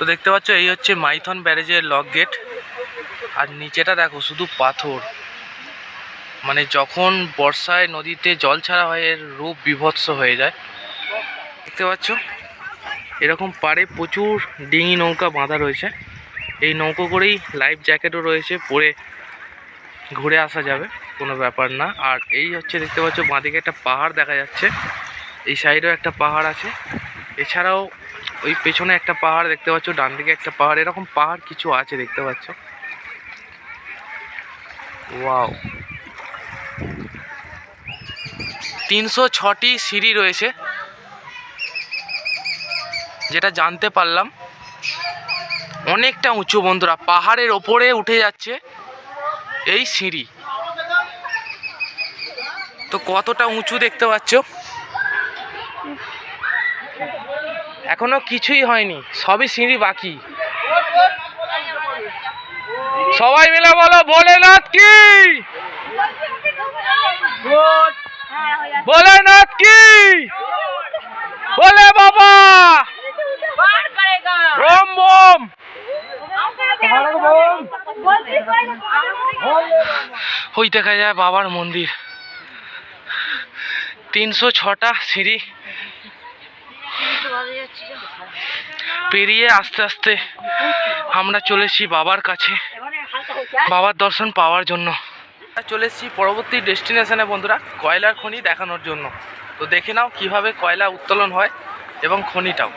তো দেখতে পাচ্ছ, এই হচ্ছে মাইথন ব্যারেজের লক গেট। আর নিচেটা দেখো, শুধু পাথর। মানে যখন বর্ষায় নদীতে জল ছাড়া হয়, এর রূপ বিভৎস হয়ে যায়। দেখতে পাচ্ছ, এরকম পাড়ে প্রচুর ডিঙি নৌকা বাঁধা রয়েছে। এই নৌকো করেই লাইফ জ্যাকেটও রয়েছে, পরে ঘুরে আসা যাবে, কোনো ব্যাপার না। আর এই হচ্ছে, দেখতে পাচ্ছ, বাঁদিকে একটা পাহাড় দেখা যাচ্ছে। এই সাইডেও একটা পাহাড় আছে। এছাড়াও ওই পেছনে একটা পাহাড় দেখতে পাচ্ছ, ডান দিকে একটা পাহাড়, এরকম পাহাড় কিছু আছে দেখতে পাচ্ছ। ওয়াও। তিনশো ছটি সিঁড়ি রয়েছে, যেটা জানতে পারলাম। অনেকটা উঁচু বন্ধুরা, পাহাড়ের ওপরে উঠে যাচ্ছে এই সিঁড়ি। তো কতটা উঁচু দেখতে পাচ্ছ? এখনও কিছুই হয়নি, সবই সিঁড়ি বাকি। সবাই মিলে বলো, ভোলেনাথ কি? ভোলেনাথ কি? বলে বাবা! রম বম ওই দেখা যায় বাবার মন্দির। তিনশো ছটা সিঁড়ি পেরিয়ে আস্তে আস্তে আমরা চলেছি বাবার কাছে। বাবার দর্শন পাওয়ার জন্য। চলে এসেছি পরবর্তী ডেস্টিনেশনে বন্ধুরা, কয়লার খনি দেখানোর জন্য। তো দেখে নাও কীভাবে কয়লা উত্তোলন হয় এবং খনিটাও।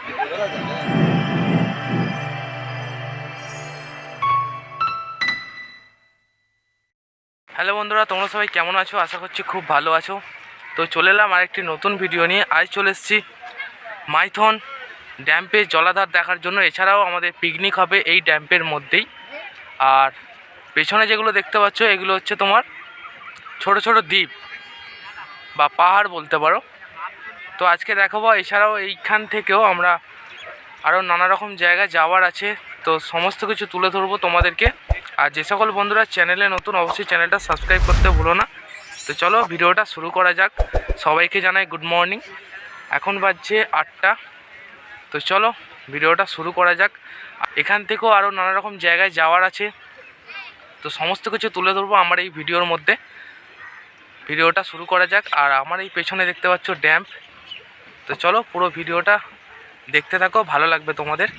হ্যালো বন্ধুরা, তোমরা সবাই কেমন আছো? আশা করছি খুব ভালো আছো। তো চলে এলাম আরেকটি নতুন ভিডিও নিয়ে। আজ চলে এসেছি মাইথন ড্যাম্পে জলাধার দেখার জন্য এছাড়াও আমাদের পিকনিক হবে এই ড্যাম্পের মধ্যেই। আর পেছনে যেগুলো দেখতে পাচ্ছ, এগুলো হচ্ছে তোমার ছোট ছোট দ্বীপ বা পাহাড় বলতে পারো। তো আজকে দেখাবো, এছাড়াও এইখান থেকেও আমরা আরও নানা রকম জায়গায় যাওয়ার আছে। তো সমস্ত কিছু তুলে ধরবো তোমাদেরকে। আর যে সকল বন্ধুরা চ্যানেলে নতুন, অবশ্যই চ্যানেলটা সাবস্ক্রাইব করতে ভুলো না। তো চলো, ভিডিওটা শুরু করা যাক। সবাইকে জানাই গুড মর্নিং এখন বাজছে আটটা। তো চলো, ভিডিওটা শুরু করা যাক। এখান থেকেও আরও নানা রকম জায়গায় যাওয়ার আছে। তো সমস্ত কিছু তুলে ধরবো আমার এই ভিডিওর মধ্যে। ভিডিওটা শুরু করা যাক, আর আমার এই পেছনে দেখতে পাচ্ছ ড্যাম্প। তো চলো, পুরো ভিডিওটা দেখতে থাকো, ভালো লাগবে তোমাদের।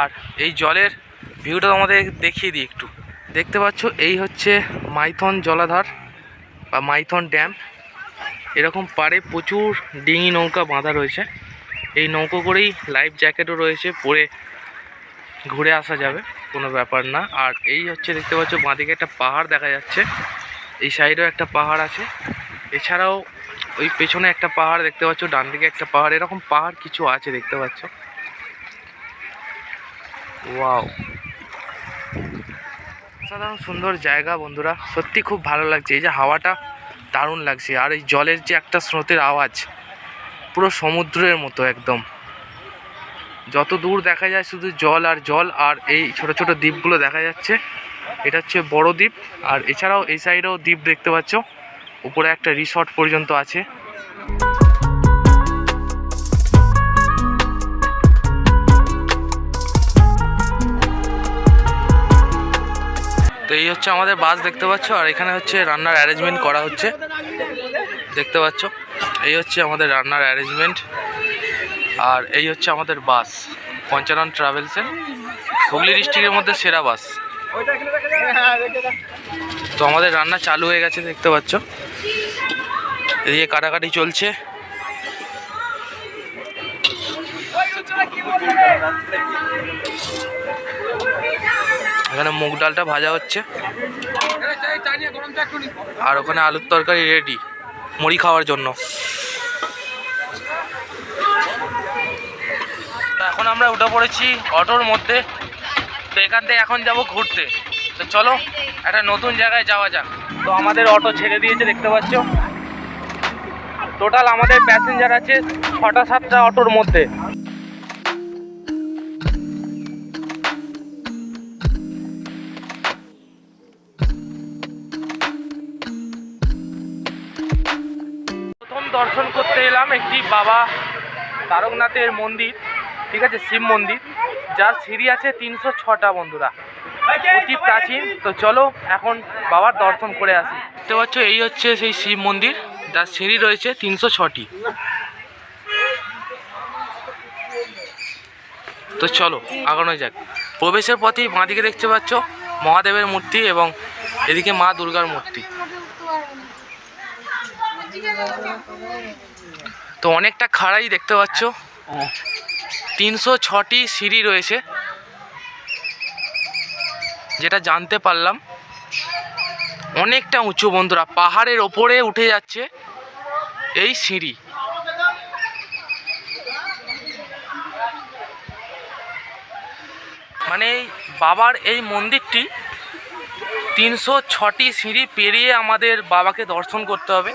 আর এই জলের ভিউটা তোমাদের দেখিয়ে দিই একটু। দেখতে পাচ্ছ, এই হচ্ছে মাইথন জলাধার বা মাইথন ড্যাম এরকম পাড়ে প্রচুর ডিঙি নৌকা বাঁধা রয়েছে। এই নৌকো করেই লাইফ জ্যাকেটও রয়েছে, পরে ঘুরে আসা যাবে, কোনো ব্যাপার না। আর এই হচ্ছে দেখতে পাচ্ছ, বাঁদিকে একটা পাহাড় দেখা যাচ্ছে, এই সাইডেও একটা পাহাড় আছে। এছাড়াও ওই পেছনে একটা পাহাড় দেখতে পাচ্ছ ডান দিকে একটা পাহাড়, এরকম পাহাড় কিছু আছে দেখতে পাচ্ছ। ওয়াও সাধারণ সুন্দর জায়গা বন্ধুরা, সত্যি খুব ভালো লাগছে। এই যে হাওয়াটা দারুণ লাগছে, আর এই জলের যে একটা স্রোতের আওয়াজ পুরো সমুদ্রের মতো একদম। যত দূর দেখা যায় শুধু জল আর জল, আর এই ছোট ছোট দ্বীপগুলো দেখা যাচ্ছে। এটা হচ্ছে বড় দ্বীপ, আর এছাড়াও এই সাইডেও দ্বীপ দেখতে পাচ্ছ। উপরে একটা রিসর্ট পর্যন্ত আছে। তো এই হচ্ছে আমাদের বাস, দেখতে পাচ্ছ? আর এখানে হচ্ছে রান্নার অ্যারেঞ্জমেন্ট করা হচ্ছে। দেখতে পাচ্ছ? এই হচ্ছে আমাদের রান্নার অ্যারেঞ্জমেন্ট আর এই হচ্ছে আমাদের বাস, পঞ্চানন ট্রাভেলসের হুগলি ডিস্ট্রিক্টের মধ্যে সেরা বাস। তো আমাদের রান্না চালু হয়ে গেছে, দেখতে পাচ্ছ। এদিকে কাটাকাটি চলছে। এখানে মুগ ডালটা ভাজা হচ্ছে। আর ওখানে আলুর তরকারি রেডি মুড়ি খাওয়ার জন্য। এখন আমরা উঠে পড়েছি অটোর মধ্যে। তো এখান থেকে এখন যাব ঘুরতে। তো চলো, একটা নতুন জায়গায় যাওয়া যাক। তো আমাদের অটো ছেড়ে দিয়েছে, দেখতে পাচ্ছ? টোটাল আমাদের প্যাসেঞ্জার আছে ছটা সাতটা অটোর মধ্যে। এলাম একটি বাবা তারকনাথের মন্দির, ঠিক আছে, শিব মন্দির, যার সিঁড়ি আছে তিনশো ছটা বন্ধুরা। অতি প্রাচীন। তো চলো এখন বাবার দর্শন করে আসি। দেখতে পাচ্ছ, এই হচ্ছে সেই শিব মন্দির, যার সিঁড়ি রয়েছে তিনশো ছটি। তো চলো, আগানো যাক। প্রবেশের পথেই বাঁদিকে দেখতে পাচ্ছ, মহাদেবের মূর্তি এবং এদিকে মা দুর্গার মূর্তি। তো অনেকটা খাড়াই দেখতে পাচ্ছ। তিনশো ছটি সিঁড়ি রয়েছে। যেটা জানতে পারলাম, অনেকটা উঁচু বন্ধুরা, পাহাড়ের ওপরে উঠে যাচ্ছে এই সিঁড়ি। মানে বাবার এই মন্দিরটি তিনশো ছটি সিঁড়ি পেরিয়ে আমাদের বাবাকে দর্শন করতে হবে।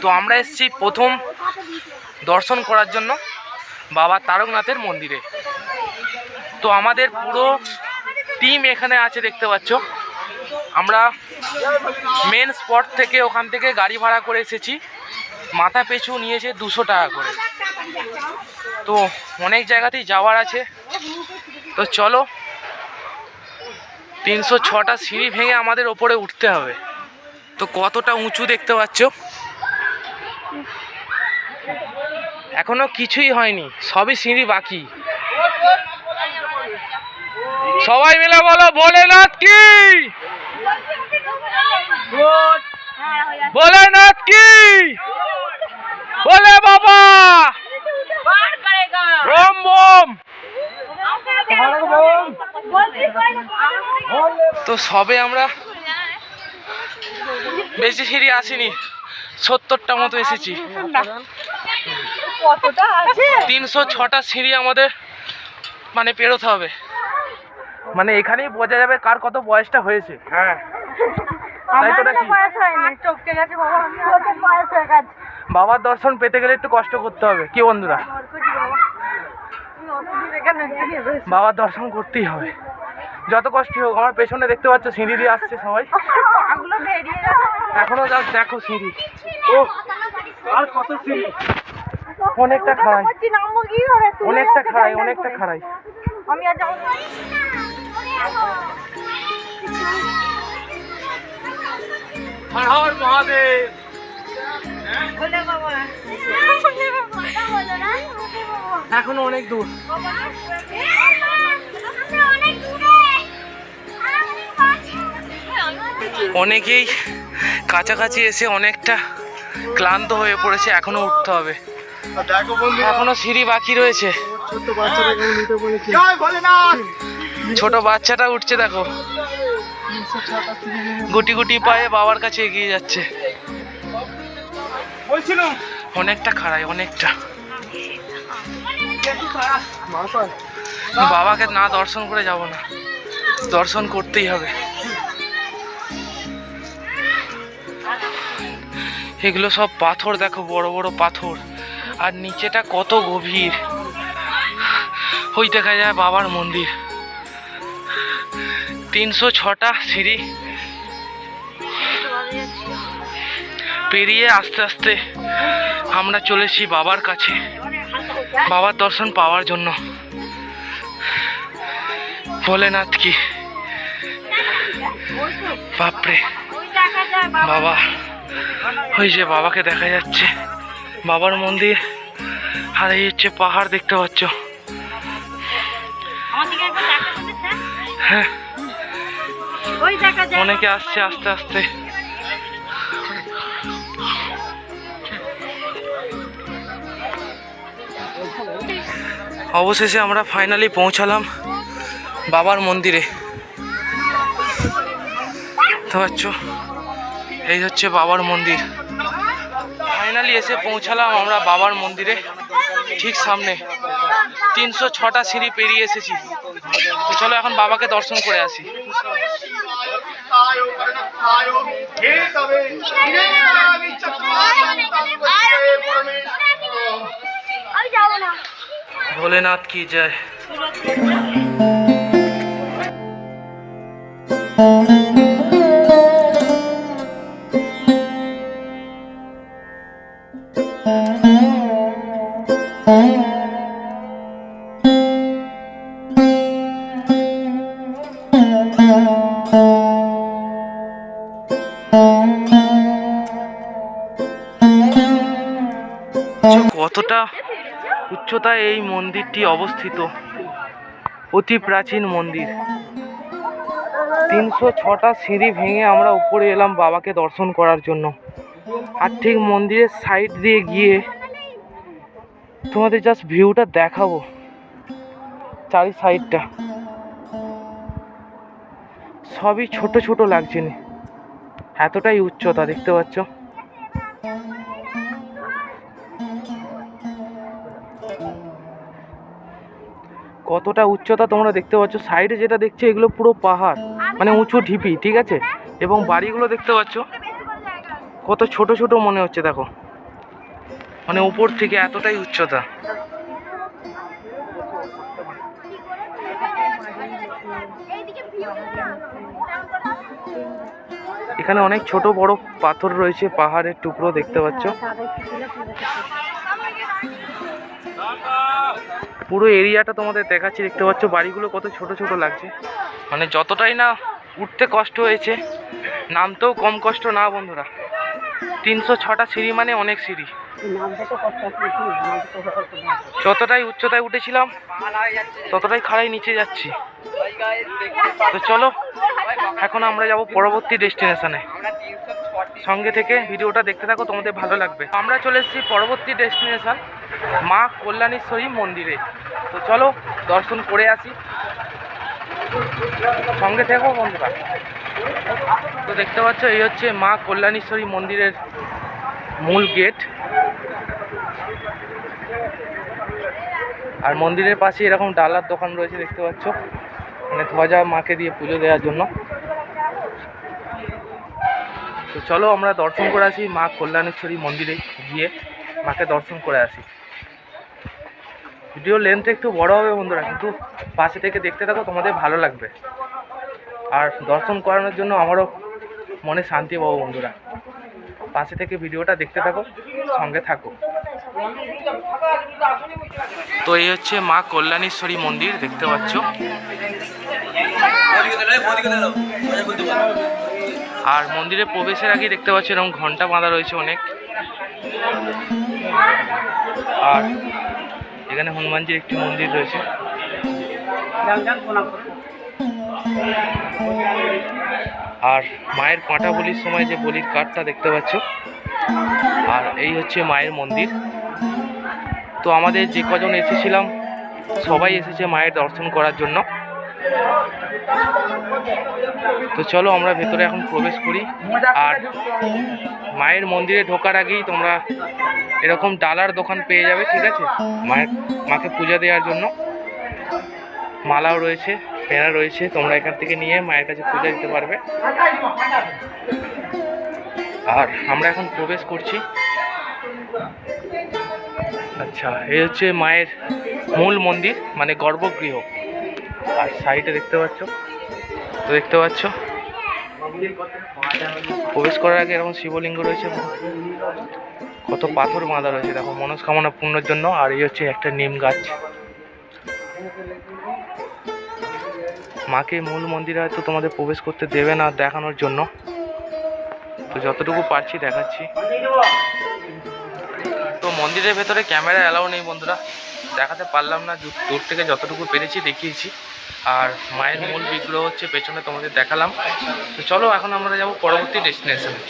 তো আমরা এসেছি প্রথম দর্শন করার জন্য বাবা তারকনাথের মন্দিরে। তো আমাদের পুরো টিম এখানে আছে দেখতে পাচ্ছ। আমরা মেন স্পট থেকে ওখান থেকে গাড়ি ভাড়া করে এসেছি। মাথা পিছু নিয়েছে দুশো টাকা করে। তো অনেক জায়গাতেই যাওয়ার আছে। তো চলো, তিনশো ছটা সিঁড়ি ভেঙে আমাদের ওপরে উঠতে হবে। তো কতটা উঁচু দেখতে পাচ্ছ? এখনও কিছুই হয়নি, সবই সিঁড়ি বাকি। সবাই মিলে বলো, ভোলেনাথ কি? ভোলেনাথ কি? বলে বাবা। রম বম তো সবে আমরা বেশি সিঁড়ি আসিনি, সত্তরটা মতো এসেছি। কতটা আছে? তিনশো ছটা সিঁড়ি আমাদের মানে পেরোতে হবে। মানে এখানেই বোঝা যাবে কার কত বয়সটা হয়েছে। হ্যাঁ। তাই তো বয়স হয়নি। চোখে গেছে বাবা। তোদের বয়স হয়ে গেছে? বাবার দর্শন পেতে গেলে একটু কষ্ট করতে হবে। কি বন্ধুরা? বাবার দর্শন করতেই হবে। যত কষ্ট হোক আমার পেছনে দেখতে পাচ্ছ সিঁড়ি দিয়ে আসছে সবাই। এগুলো বেরিয়ে এখনও যাক দেখো সিঁড়ি। ও আর কত সিঁড়ি? অনেকটা খাড়াই। অনেকটা খাড়াই অনেকটা। খাড়াই। আমি আর যাব হর হর মহাদেব। এখনও অনেক দূর। অনেকেই কাছাকাছি এসে অনেকটা ক্লান্ত হয়ে পড়েছে এখনও উঠতে হবে। এখনও সিঁড়ি বাকি রয়েছে। ছোট বাচ্চাটা উঠছে দেখো। গুটি গুটি পায়ে বাবার কাছে এগিয়ে যাচ্ছে। অনেকটা খাড়াই অনেকটা। বাবাকে না দর্শন করে যাব না। দর্শন করতেই হবে। এগুলো সব পাথর দেখো বড় বড় পাথর। আর নিচেটা কত গভীর। ওই দেখা যায় বাবার মন্দির। তিনশো ছটা সিঁড়ি। পেরিয়ে আস্তে আস্তে আমরা চলেছি বাবার কাছে। বাবার দর্শন পাওয়ার জন্য। ভোলেনাথ কি? বাপরে। বাবা। ওই যে বাবাকে দেখা যাচ্ছে। বাবার মন্দির। আর এই হচ্ছে পাহাড় দেখতে পাচ্ছ। হ্যাঁ। অনেকে আসছে আস্তে আস্তে। অবশেষে আমরা ফাইনালি পৌঁছালাম বাবার মন্দিরে। দেখতে পাচ্ছ? এই হচ্ছে বাবার মন্দির। ফাইনালি এসে পৌঁছালাম আমরা বাবার মন্দিরে। ঠিক সামনে। তিনশো ছটা সিঁড়ি পেরিয়ে এসেছি। চলো এখন বাবাকে দর্শন করে আসি। ভোলেনাথ কি হে আচ্ছা, কতটা উচ্চতায় এই মন্দিরটি অবস্থিত? অতি প্রাচীন মন্দির। তিনশো ছটা সিঁড়ি ভেঙে আমরা উপরে এলাম বাবাকে দর্শন করার জন্য। আর ঠিক মন্দিরের সাইড দিয়ে গিয়ে তোমাদের জাস্ট ভিউটা দেখাবো। চারি সাইডটা সবই ছোট ছোট লাগছে না। এতটাই উচ্চতা, দেখতে পাচ্ছ? কতটা উচ্চতা তোমরা দেখতে পাচ্ছ। সাইডে যেটা দেখছ, এগুলো পুরো পাহাড় মানে উঁচু ঢিপি, ঠিক আছে? এবং বাড়িগুলো দেখতে পাচ্ছ। কত ছোট ছোট মনে হচ্ছে, দেখো। মানে উপর থেকে এতটাই উচ্চতা। এখানে অনেক ছোট বড় পাথর রয়েছে, পাহাড়ের টুকরো দেখতে পাচ্ছ। পুরো এরিয়াটা তোমাদের দেখাচ্ছি, দেখতে পাচ্ছ বাড়িগুলো কত ছোট ছোট লাগছে। মানে যতটাই না উঠতে কষ্ট হয়েছে, নামতেও কম কষ্ট না বন্ধুরা। তিনশো ছটা সিঁড়ি মানে অনেক সিঁড়ি। যতটাই উচ্চতায় উঠেছিলাম, ততটাই খাড়াই নিচে যাচ্ছি। তো চলো, এখন আমরা যাব পরবর্তী ডেস্টিনেশনে। সঙ্গে থেকে ভিডিওটা দেখতে থাকো, তোমাদের ভালো লাগবে। আমরা চলে এসেছি পরবর্তী ডেস্টিনেশন, মা কল্যাণেশ্বরী মন্দিরে। তো চলো, দর্শন করে আসি। সঙ্গে থেকো বন্ধুরা। তো দেখতে পাচ্ছ, এই হচ্ছে মা কল্যাণেশ্বরী মন্দিরের মূল গেট। আর মন্দিরের পাশে এরকম ডালার দোকান রয়েছে, দেখতে পাচ্ছ। মানে ধ্বজা মাকে দিয়ে পুজো দেওয়ার জন্য। তো চলো আমরা দর্শন করে আসি মা কল্যাণেশ্বরী মন্দিরে গিয়ে, মাকে দর্শন করে আসি। ভিডিও লেন্থ একটু বড় হবে বন্ধুরা, কিন্তু পাশে থেকে দেখতে থাকো, তোমাদের ভালো লাগবে। আর দর্শন করানোর জন্য আমারও মনে শান্তি পাবো বন্ধুরা। পাশে থেকে ভিডিওটা দেখতে থাকো, সঙ্গে থাকো। তো এই হচ্ছে মা কল্যাণেশ্বরী মন্দির, দেখতে পাচ্ছ। আর মন্দিরে প্রবেশের আগে দেখতে পাচ্ছি এরকম ঘণ্টা বাঁধা রয়েছে অনেক। আর এখানে হনুমানজির একটি মন্দির রয়েছে। আর মায়ের কাঁটা বলির সময় যে বলির কাঠটা দেখতে পাচ্ছ, আর এই হচ্ছে মায়ের মন্দির। তো আমাদের যে কজন এসেছিলাম, সবাই এসেছে মায়ের দর্শন করার জন্য। তো চলো আমরা ভেতরে এখন প্রবেশ করি। আর মায়ের মন্দিরে ঢোকার আগেই তোমরা এরকম ডালার দোকান পেয়ে যাবে, ঠিক আছে? মায়ের, মাকে পূজা দেওয়ার জন্য। মালাও রয়েছে পেঁড়া রয়েছে, তোমরা এখান থেকে নিয়ে মায়ের কাছে পূজা দিতে পারবে। আর আমরা এখন প্রবেশ করছি। আচ্ছা এই হচ্ছে মায়ের মূল মন্দির মানে গর্ভগৃহ। আর সাইডে দেখতে পাচ্ছ? তো দেখতে পাচ্ছ? প্রবেশ করার আগে এরকম শিবলিঙ্গ রয়েছে। কত পাথর বাঁধা রয়েছে। দেখো, মনস্কামনা পূর্ণর জন্য। আর এই হচ্ছে একটা নিম গাছ। মাকে মূল মন্দিরে হয়তো তোমাদের প্রবেশ করতে দেবে না দেখানোর জন্য। তো যতটুকু পারছি দেখাচ্ছি। তো মন্দিরের ভেতরে ক্যামেরা অ্যালাউ নেই বন্ধুরা। দেখাতে পারলাম না। দূর থেকে যতটুকু পেরেছি দেখিয়েছি। আর মায়ের মূল বিগ্রহ হচ্ছে পেছনে তোমাদের দেখালাম। তো চলো এখন আমরা যাব পরবর্তী ডেস্টিনেশনে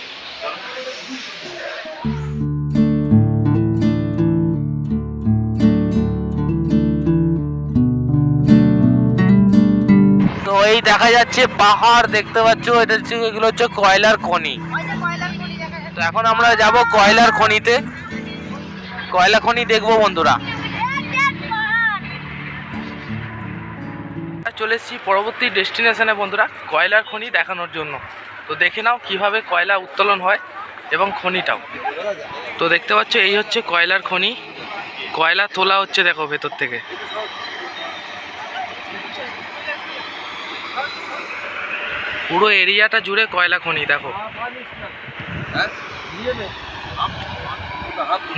তো এই দেখা যাচ্ছে পাহাড়, দেখতে পাচ্ছ? এটা হচ্ছে, এগুলো হচ্ছে কয়লার খনি। তো এখন আমরা যাব কয়লার খনিতে। কয়লা খনি দেখব বন্ধুরা। চলে এসেছি পরবর্তী ডেস্টিনেশনে বন্ধুরা, কয়লার খনি দেখানোর জন্য। তো দেখে নাও কীভাবে কয়লা উত্তোলন হয় এবং খনিটাও। তো দেখতে পাচ্ছ, এই হচ্ছে কয়লার খনি। কয়লা তোলা হচ্ছে দেখো ভেতর থেকে। পুরো এরিয়াটা জুড়ে কয়লা খনি, দেখো।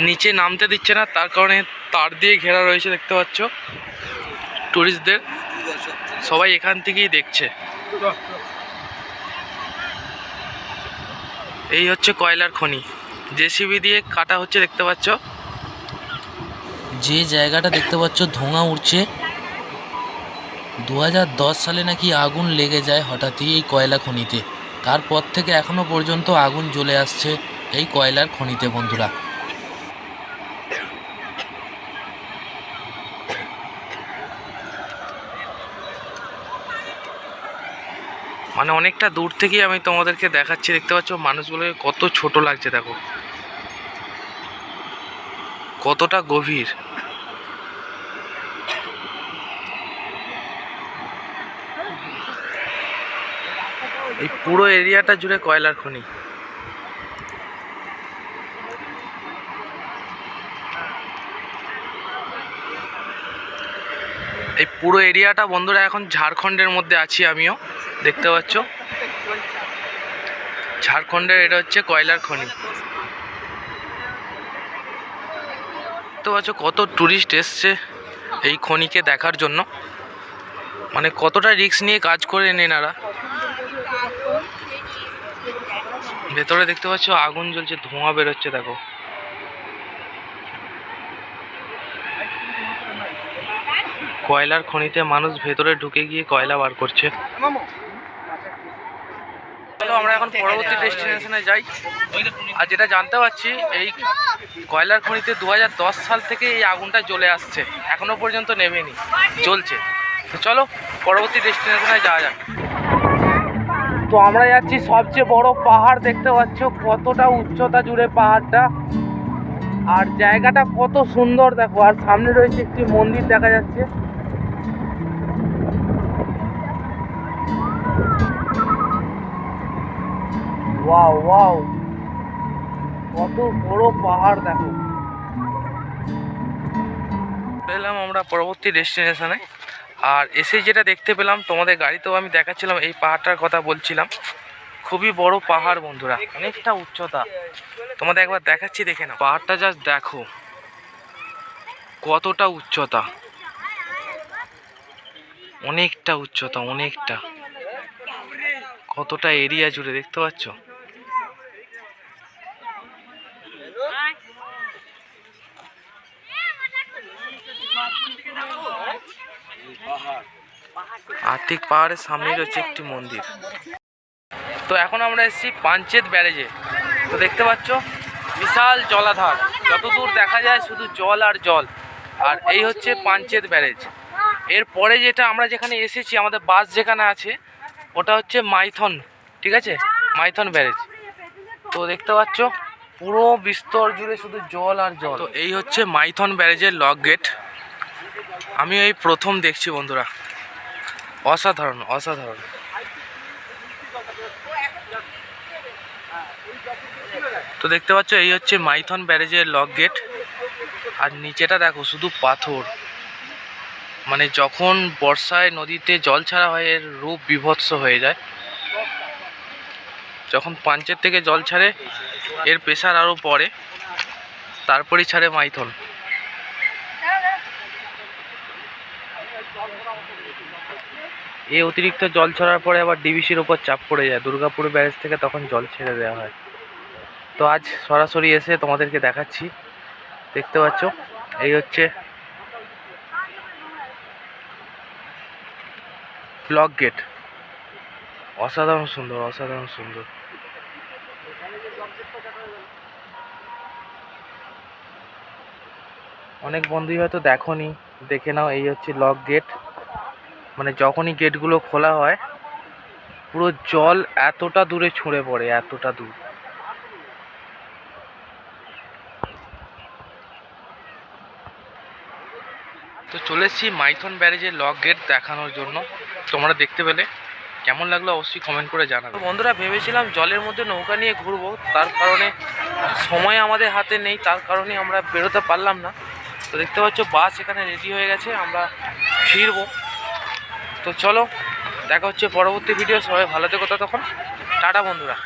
নিচে নামতে দিচ্ছে না, তার কারণে তার দিয়ে ঘেরা রয়েছে, দেখতে পাচ্ছ। টুরিস্টদের সবাই এখান থেকেই দেখছে। এই হচ্ছে কয়লার খনি। জেসিবি দিয়ে কাটা হচ্ছে, দেখতে পাচ্ছ? যে জায়গাটা দেখতে পাচ্ছ, ধোঁয়া উঠছে দু হাজার দশ সালে নাকি আগুন লেগে যায় হঠাৎই এই কয়লা খনিতে। তারপর থেকে এখনও পর্যন্ত আগুন জ্বলে আসছে এই কয়লার খনিতে, বন্ধুরা। মানে অনেকটা দূর থেকেই আমি তোমাদেরকে দেখাচ্ছি, দেখতে পাচ্ছ মানুষগুলোকে কত ছোট লাগছে, দেখো। কতটা গভীর। এই পুরো এরিয়াটা জুড়ে কয়লার খনি। এই পুরো এরিয়াটা বন্ধুরা এখন ঝাড়খণ্ডের মধ্যে আছি আমিও, দেখতে পাচ্ছ? ঝাড়খণ্ডের এটা হচ্ছে কয়লার খনি। দেখতে পাচ্ছ কত ট্যুরিস্ট এসছে এই খনিকে দেখার জন্য। মানে কতটা রিস্ক নিয়ে কাজ করে এনারা। ভেতরে দেখতে পাচ্ছ আগুন জ্বলছে, ধোঁয়া বেরোচ্ছে, দেখো। কয়লার খনিতে মানুষ ভেতরে ঢুকে গিয়ে কয়লা বার করছে। আমরা এখন পরবর্তী ডেস্টিনেশনে যাই। আর যেটা জানতে পারছি, এই কয়লার খনিতে দু হাজার দশ সাল থেকে এই আগুনটা জ্বলে আসছে। এখনও পর্যন্ত নেমেনি চলছে তো চলো, পরবর্তী ডেস্টিনেশনে যাওয়া যাক। তো আমরা যাচ্ছি সবচেয়ে বড় পাহাড়, দেখতে পাচ্ছ কতটা উচ্চতা জুড়ে পাহাড়টা। আর জায়গাটা কত সুন্দর, দেখো। আর সামনে রয়েছে একটি মন্দির দেখা যাচ্ছে। ওয়াও ওয়াও কত বড় পাহাড়, দেখো। এলাম আমরা পরবর্তী ডেস্টিনেশনে। আর এসে যেটা দেখতে পেলাম, তোমাদের গাড়িতেও আমি দেখাচ্ছিলাম, এই পাহাড়টার কথা বলছিলাম। খুবই বড় পাহাড়, বন্ধুরা। অনেকটা উচ্চতা। তোমাদের একবার দেখাচ্ছি, দেখে না পাহাড়টা জাস্ট দেখো। কতটা উচ্চতা। অনেকটা উচ্চতা, অনেকটা। কতটা এরিয়া জুড়ে, দেখতে পাচ্ছ? আর্থিক পাহাড়ের সামনেই রয়েছে একটি মন্দির। তো এখন আমরা এসেছি পাঞ্চেত ব্যারেজে। তো দেখতে পাচ্ছ, বিশাল জলাধার। যতদূর দেখা যায় শুধু জল আর জল। আর এই হচ্ছে পাঞ্চেত ব্যারেজ। এরপরে যেটা আমরা যেখানে এসেছি, আমাদের বাস যেখানে আছে, ওটা হচ্ছে মাইথন, ঠিক আছে? মাইথন ব্যারেজ। তো দেখতে পাচ্ছ, পুরো বিস্তর জুড়ে শুধু জল আর জল। তো এই হচ্ছে মাইথন ব্যারেজের লক গেট। আমি এই প্রথম দেখছি, বন্ধুরা। অসাধারণ অসাধারণ। তো দেখতে পাচ্ছ, এই হচ্ছে মাইথন ব্যারেজের লক গেট। আর নিচেটা দেখো, শুধু পাথর। মানে যখন বর্ষায় নদীতে জল ছাড়া হয়, এর রূপ বিভৎস হয়ে যায়। যখন পাঞ্চের থেকে জল ছাড়ে, এর প্রেশার আরও পড়ে, তারপরেই ছাড়ে মাইথন। এই অতিরিক্ত জল ছড়ার পরে আবার ডিবিসির ওপর চাপ পড়ে যায়। দুর্গাপুর ব্যারেজ থেকে তখন জল ছেড়ে দেওয়া হয়। তো আজ সরাসরি এসে তোমাদেরকে দেখাচ্ছি। দেখতে পাচ্ছ? এই হচ্ছে ব্লক গেট অসাধারণ সুন্দর অসাধারণ সুন্দর। অনেক বন্ধুই হয়তো দেখোনি। দেখে নাও, এই হচ্ছে লক গেট মানে যখনই গেটগুলো খোলা হয়, পুরো জল এতটা দূরে ছুঁড়ে পড়ে, এতটা দূর। তো চলে এসেছি মাইথন ব্যারেজের লক গেট দেখানোর জন্য। তোমরা দেখতে পেলে। কেমন লাগল অবশ্যই কমেন্ট করে জানাবে। বন্ধুরা, ভেবেছিলাম জলের মধ্যে নৌকা নিয়ে ঘুরবো, তার কারণে সময় আমাদের হাতে নেই, তার কারণে আমরা বেরোতে পারলাম না। তো দেখতে পাচ্ছ, বাস এখানে রেডি হয়ে গেছে, আমরা ফিরবো। তো চলো দেখা হচ্ছে পরবর্তী ভিডিও সবাই ভালো থেকো তখন টাটা বন্ধুরা।